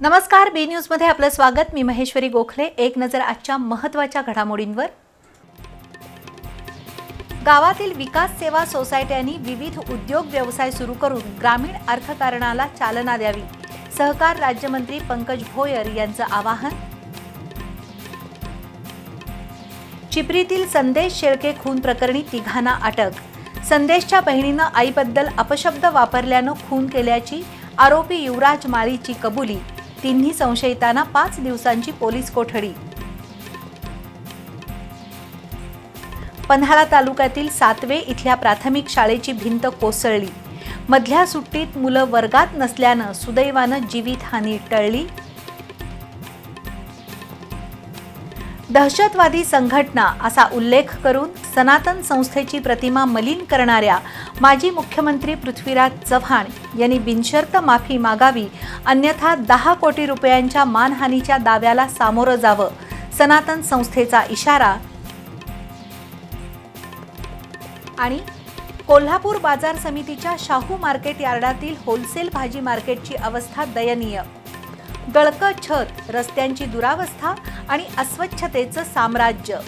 नमस्कार बी न्यूजमध्ये आपलं स्वागत. मी महेश्वरी गोखले. एक नजर आजच्या महत्त्वाच्या घडामोडींवर. गावातील विकास सेवा सोसायट्यांनी विविध उद्योग व्यवसाय सुरू करून ग्रामीण अर्थकारणाला चालना द्यावी. सहकार राज्यमंत्री पंकज भोयर यांचं आवाहन. चिपरीतील संदेश शेळके खून प्रकरणी तिघांना अटक. संदेशच्या बहिणीनं आईबद्दल अपशब्द वापरल्यानं खून केल्याची आरोपी युवराज माळीची कबुली. तिन्ही संशयितांना पाच दिवसांची पोलीस कोठडी. पन्हाळा तालुक्यातील सातवे इथल्या प्राथमिक शाळेची भिंत कोसळली. मधल्या सुट्टीत मुलं वर्गात नसल्यानं सुदैवानं जीवितहानी टळली. दहशतवादी संघटना असा उल्लेख करून सनातन संस्थेची प्रतिमा मलिन करणाऱ्या माजी मुख्यमंत्री पृथ्वीराज चव्हाण यांनी बिनशर्त माफी मागावी अन्यथा दहा कोटी रुपयांच्या मानहानीच्या दाव्याला सामोरं जावं सनातन संस्थेचा इशारा. आणि कोल्हापूर बाजार समितीच्या शाहू मार्केट यार्डातील होलसेल भाजी मार्केटची अवस्था दयनीय. गळकं छत रस्त्यांची दुरावस्था आणि अस्वच्छतेचं साम्राज्य.